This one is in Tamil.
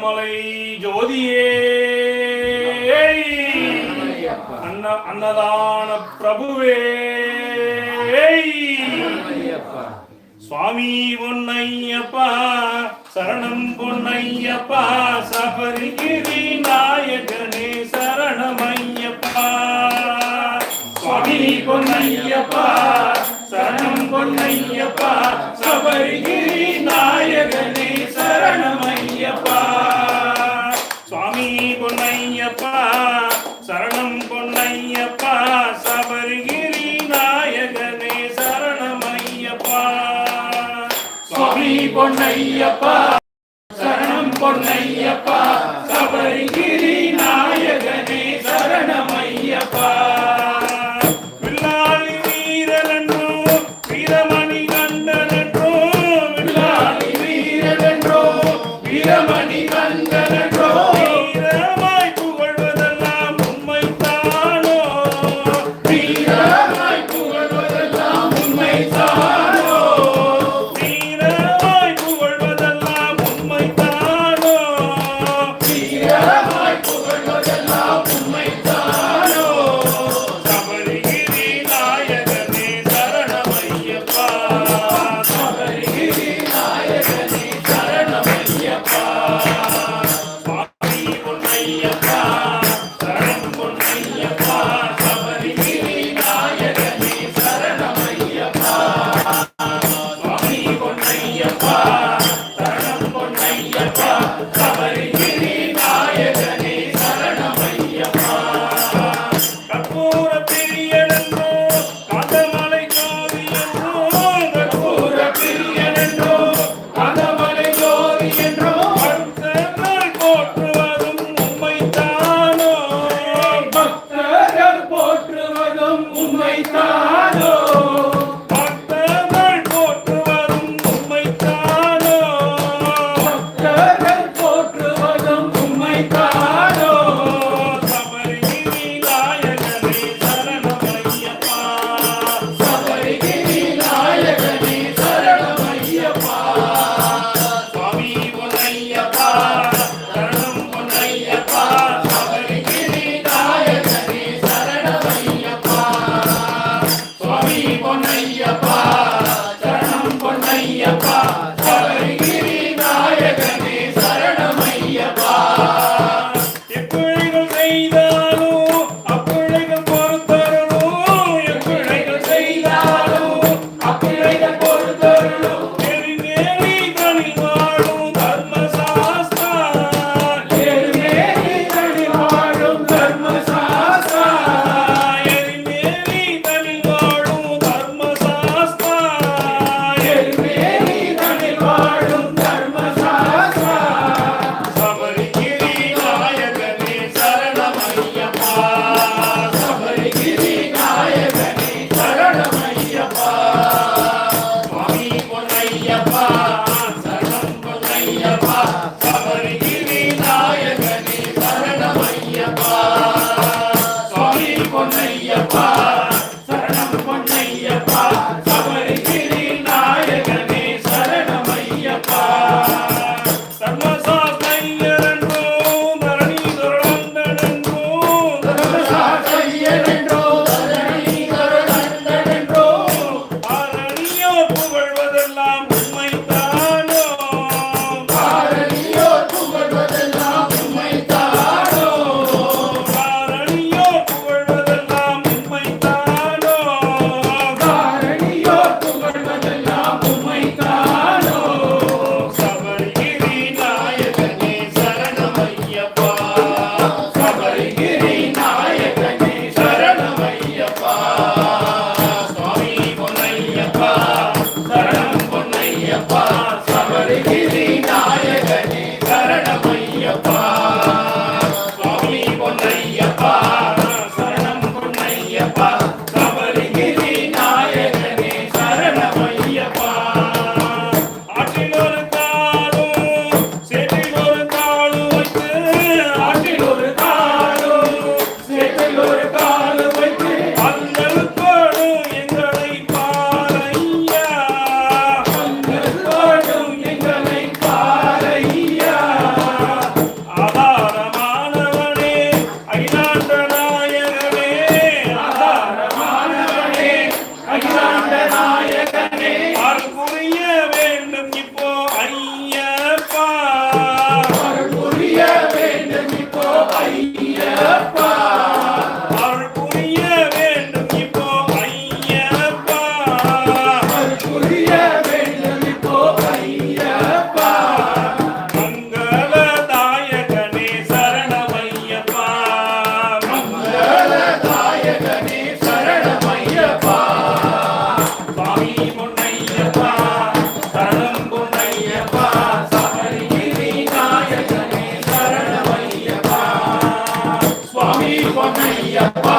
அண்ணாமலை ஜோதியே. அன்ன அன்னதான பிரபுவே. சுவாமி பொன்னையப்பா சரணம் பொன்னையப்பா சபரிகிரி நாயகனே சரணமையப்பா. சுவாமி பொன்னையப்பா சரணம் பொன்னையப்பா சபரிகிரி நாயகனே பொன்னையப்பா சரணம் பொன்னையப்பா சபரிகிரி நாயகனே சரணமையப்பா சுவாமி பொன்னையப்பா சரணம் பொன்னையப்பா சபரிகிரி நாயகனே சரணமையப்பா வீரமணி கண்டனன்றோ வீரமணி வீரனன்றோ வீரமணி Thank. சுவாமி பொன்னையப்பா